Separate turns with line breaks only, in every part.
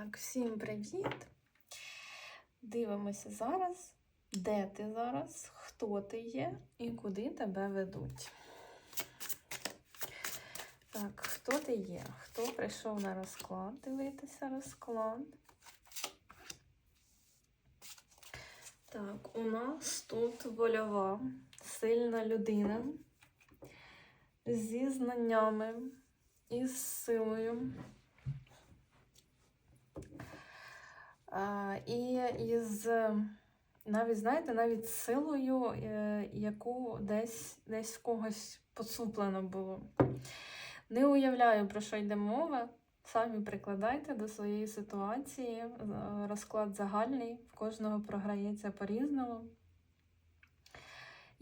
Так, всім привіт! Дивимося зараз, де ти зараз, хто ти є і куди тебе ведуть. Так, хто ти є? Хто прийшов на розклад? Дивитися розклад. Так, у нас тут вольова, сильна людина зі знаннями і з силою. А, і із навіть, знаєте, навіть силою, е, яку десь десь в когось поцуплено було. Не уявляю, про що йде мова. Самі прикладайте до своєї ситуації. Е, Розклад загальний, в кожного програється по-різному.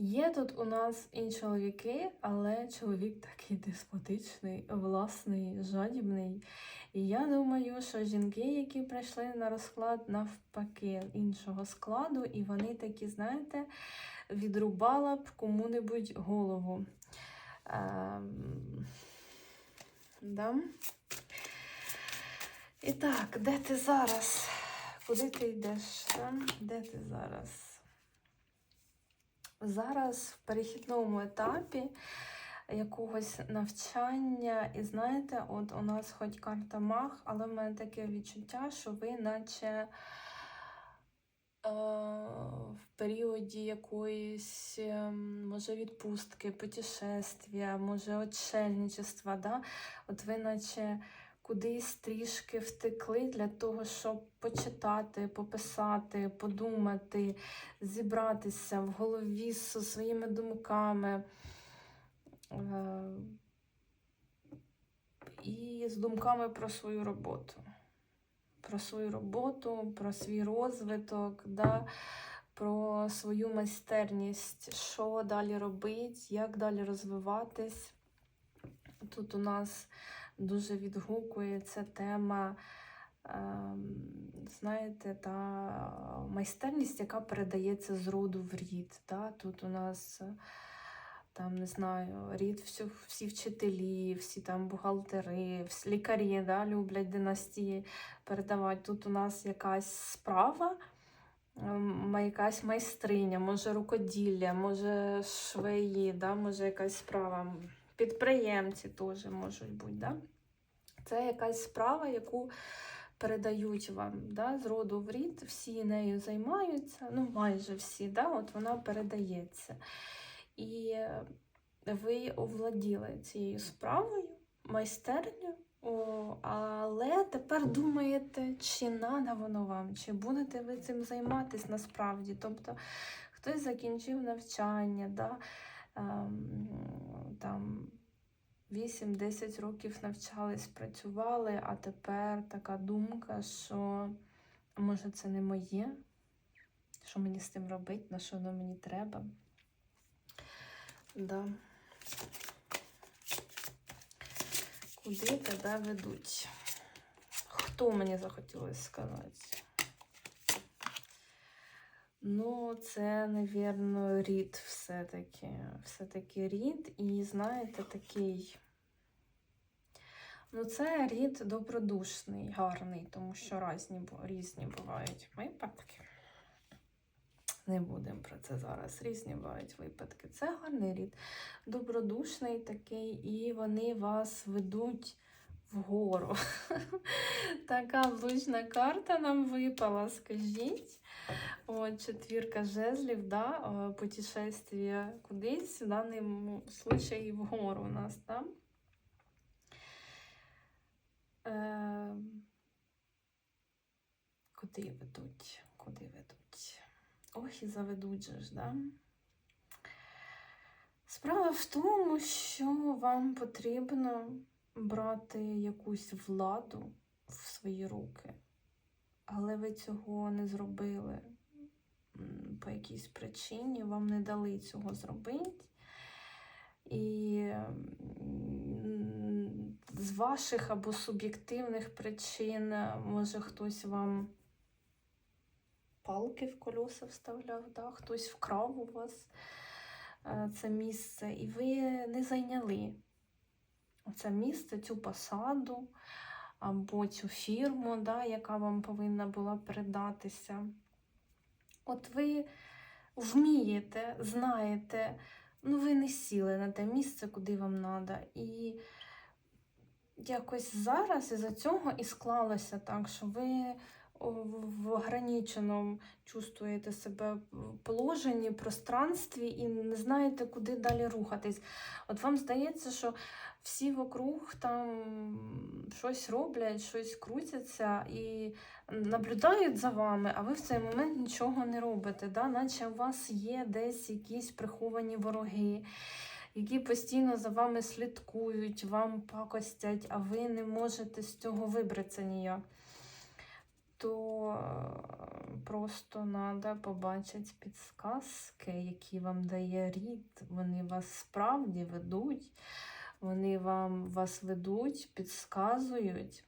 Є тут у нас і чоловіки, але чоловік такий деспотичний, власний, жадібний. І я думаю, що жінки, які прийшли на розклад навпаки іншого складу, і вони такі, знаєте, відрубала б кому-небудь голову. Ем... Да? І так, де ти зараз? Куди ти йдеш? Де ти зараз? Зараз в перехідному етапі якогось навчання, і знаєте, от у нас хоч карта мах, але в мене таке відчуття, що ви наче е, в періоді якоїсь, е, може, відпустки, путешествия, може, отшельничества, да? от ви наче кудись трішки втекли для того, щоб почитати, пописати, подумати, зібратися в голові зі своїми думками. Е, І з думками про свою роботу. Про свою роботу, про свій розвиток, да, про свою майстерність, що далі робити, як далі розвиватись. Тут у нас дуже відгукується тема, ем, знаєте, та майстерність, яка передається з роду в рід. Да? Тут у нас там, не знаю, рід всі, всі вчителі, всі там бухгалтери, всі лікарі да, люблять династії передавати. Тут у нас якась справа. ем, Якась майстриня, може рукоділля, може швеї, да, може якась справа. Підприємці теж можуть бути. Да? Це якась справа, яку передають вам да, з роду в рід, всі нею займаються, ну майже всі, да, от вона передається. І ви овладіли цією справою, майстерню, о, але тепер думаєте, чи надо воно вам, чи будете ви цим займатися насправді. Тобто хтось закінчив навчання, да, там 8-10 років навчались, працювали, а тепер така думка, що може це не моє, що мені з тим робити, на що воно мені треба. Да. Куди тебе ведуть? Хто мені захотілося сказати? Ну, це, навірно, рід все-таки. Все-таки рід. І, знаєте, такий. Ну, це рід добродушний, гарний, тому що різні, різні бувають випадки. Не будемо про це зараз. Різні бувають випадки. Це гарний рід, добродушний такий, і вони вас ведуть вгору. Така влучна карта нам випала, скажіть. От, четвірка жезлів, да, путешествие кудись, в даному случаї вгору у нас, да? Е, куди ведуть? Куди ведуть? Ох, і заведуть же ж, да? Справа в тому, що вам потрібно брати якусь владу в свої руки, але ви цього не зробили по якійсь причині, вам не дали цього зробити. І з ваших або суб'єктивних причин, може хтось вам палки в колеса вставляв, да? хтось вкрав у вас це місце, і ви не зайняли це місце, цю посаду, або цю фірму, да, яка вам повинна була передатися. От ви вмієте, знаєте, ну ви не сіли на те місце, куди вам треба. І якось зараз із-за цього і склалося так, що ви в ограниченому чувствуєте себе положенні, пространстві і не знаєте, куди далі рухатись. От вам здається, що всі вокруг там щось роблять, щось крутяться і наблюдають за вами, а ви в цей момент нічого не робите. Да? Наче у вас є десь якісь приховані вороги, які постійно за вами слідкують, вам пакостять, а ви не можете з цього вибратися ніяк. То е, просто треба побачити підсказки, які вам дає рід. Вони вас справді ведуть, вони вам вас ведуть, підсказують,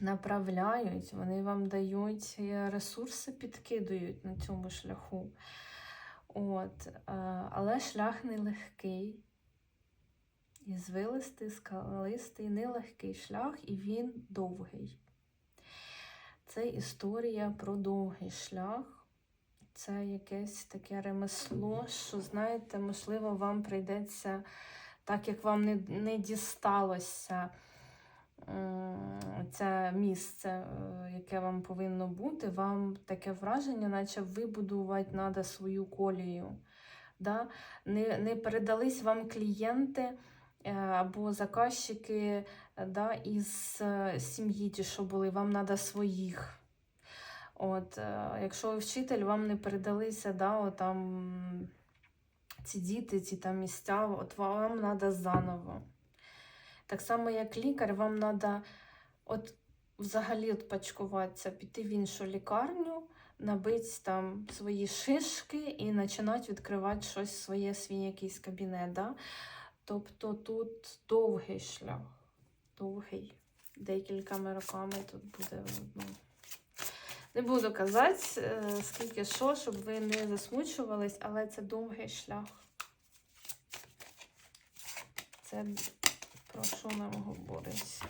направляють, вони вам дають е, ресурси, підкидують на цьому шляху. От, е, але шлях нелегкий. І звилистий, скалистий, нелегкий шлях, і він довгий. Це історія про довгий шлях. Це якесь таке ремесло, що, знаєте, можливо, вам прийдеться, так як вам не, не дісталося це місце, е, яке вам повинно бути, вам таке враження, наче вибудувати треба свою колію. Да? Не, не передались вам клієнти або заказчики е, да, із е, сім'ї, ті, що були, вам треба своїх. От, е, якщо ви вчитель, вам не передалися да, там, ці діти, ці там місця, от вам треба заново. Так само, як лікар, вам треба от, взагалі отпачкуватися, піти в іншу лікарню, набити там свої шишки і починати відкривати щось своє, свій якийсь кабінет. Да? Тобто тут довгий шлях, довгий. Декількома роками тут буде. Ну, не буду казати, е, скільки що, щоб ви не засмучувались, але це довгий шлях. Це про що нам говорить?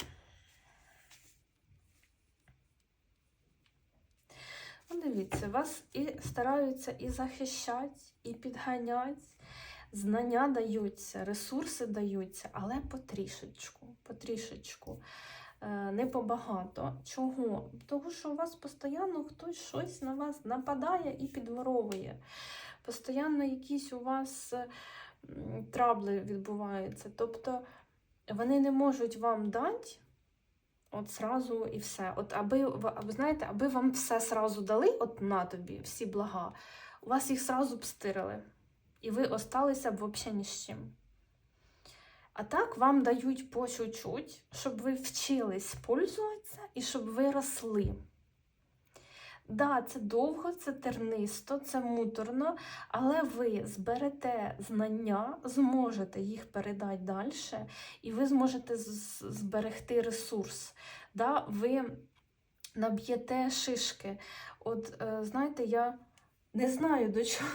Дивіться, вас і стараються і захищати, і підганяти. Знання даються, ресурси даються, але потрішечку, потрішечку. Е, Не побагато. Чого? Тому що у вас постійно хтось щось на вас нападає і підворовує. Постійно якісь у вас трабли відбуваються. Тобто вони не можуть вам дати от сразу і все. От аби, ви знаєте, аби вам все сразу дали, от на тобі, всі блага, у вас їх сразу б стирили. І ви осталися б взагалі ні з чим. А так вам дають по чуть-чуть, щоб ви вчились пользуватися і щоб ви росли. Да, це довго, це тернисто, це муторно, але ви зберете знання, зможете їх передати далі, і ви зможете зберегти ресурс. Да, ви наб'єте шишки. От, е, знаєте, я не знаю до чого.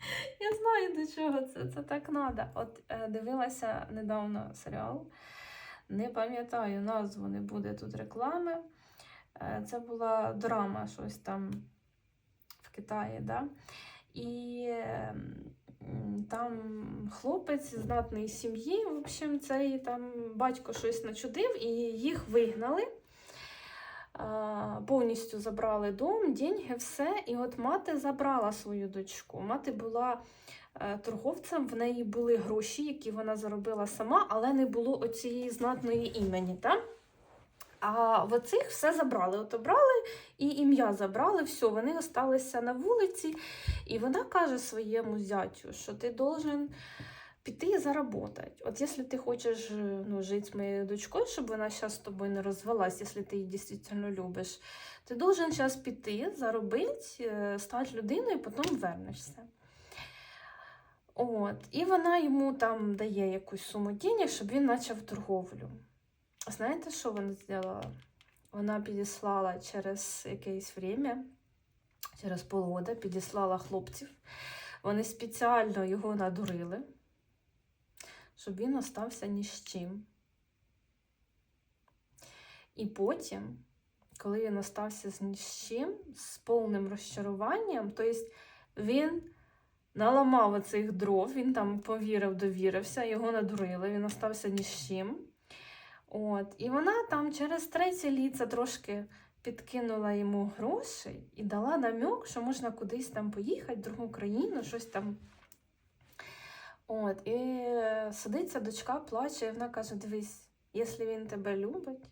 Я знаю, до чого це. Це так треба. От е, дивилася недавно серіал. Не пам'ятаю назву, не буде тут реклами. Е, це була драма, щось там в Китаї. Да? І е, там хлопець знатної сім'ї, в общем, цей там батько щось начудив, і їх вигнали. Повністю забрали дом, деньги, все. І от мати забрала свою дочку. Мати була е, торговцем, в неї були гроші, які вона заробила сама, але не було оцієї знатної імені. Та? А в оцих все забрали. От обрали і ім'я забрали, все, вони залишилися на вулиці. І вона каже своєму зятю, що ти должен піти і заработати. От якщо ти хочеш е, ну, жити з моєю дочкою, щоб вона зараз з тобою не розвелась, якщо ти її дійсно любиш, ти должен зараз піти, заробити, е, стати людиною, і потім вернешся. От. І вона йому там дає якусь суму денег, щоб він почав торговлю. Знаєте, що вона зробила? Вона підіслала через якесь время, через полгода, підіслала хлопців. Вони спеціально його надурили, щоб він остався ні з чим. І потім, коли він остався з ні з чим, з повним розчаруванням, тобто він наламав оцих дров, він там повірив, довірився, його надурили, він остався ні з чим. От, і вона там через третє ліце трошки підкинула йому грошей і дала намек, що можна кудись там поїхати, в другу країну, щось там. От, і е, сидиться дочка, плаче, і вона каже: дивись, якщо він тебе любить,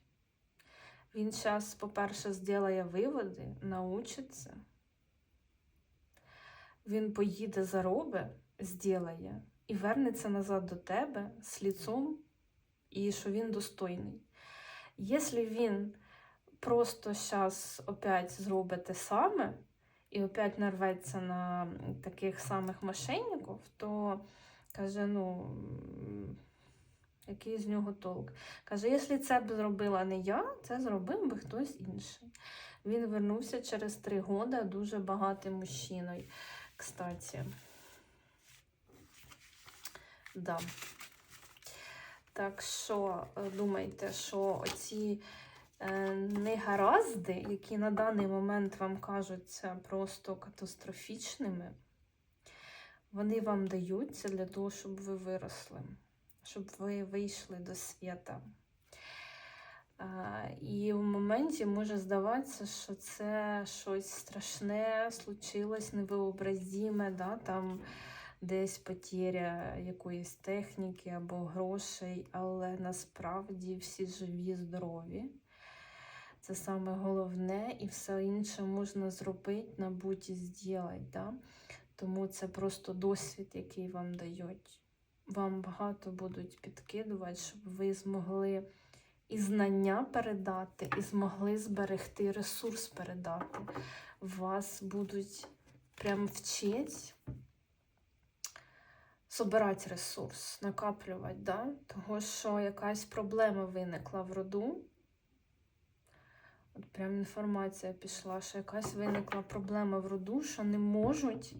він зараз, по-перше, зробить виводи, научиться. Він поїде зароби, зробить і вернеться назад до тебе з ліцом, і що він достойний. Якщо він просто зараз опять зробить те саме і опять нарветься на таких самих мошенників, то каже, ну, який з нього толк? Каже, якщо це б зробила не я, це зробив би хтось інший. Він вернувся через три роки дуже багатим мужчиною. Кстати. Да. Так що е, думайте, що оці е, негаразди, які на даний момент вам кажуться просто катастрофічними, вони вам даються для того, щоб ви виросли, щоб ви вийшли до світа. І в моменті може здаватися, що це щось страшне, случилось невообразіме, да, там десь потеря якоїсь техніки або грошей, але насправді всі живі, здорові. Це саме головне, і все інше можна зробити, набуть і зробити. Да? Тому це просто досвід, який вам дають. Вам багато будуть підкидувати, щоб ви змогли і знання передати, і змогли зберегти ресурс передати. Вас будуть прям вчить собирати ресурс, накаплювати, да? того що якась проблема виникла в роду. Прям інформація пішла, що якась виникла проблема в роду, що не можуть,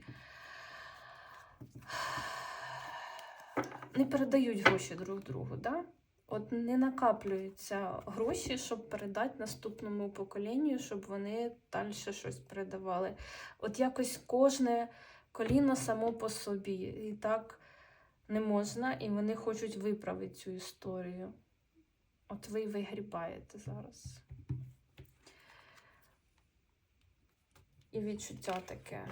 не передають гроші друг другу. Да? От не накаплюються гроші, щоб передати наступному поколінню, щоб вони далі щось передавали. От якось кожне коліно само по собі. І так не можна, і вони хочуть виправити цю історію. От ви вигрібаєте зараз. І відчуття таке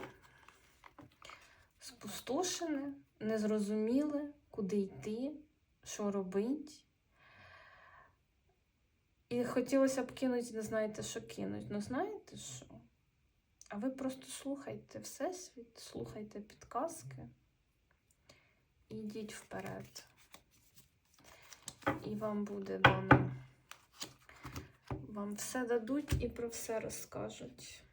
спустошене, незрозуміле, куди йти, що робити. І хотілося б кинути, не знаєте, що кинуть. Ну, знаєте що? А ви просто слухайте Всесвіт, слухайте підказки і йдіть вперед. І вам буде дано. Вам все дадуть і про все розкажуть.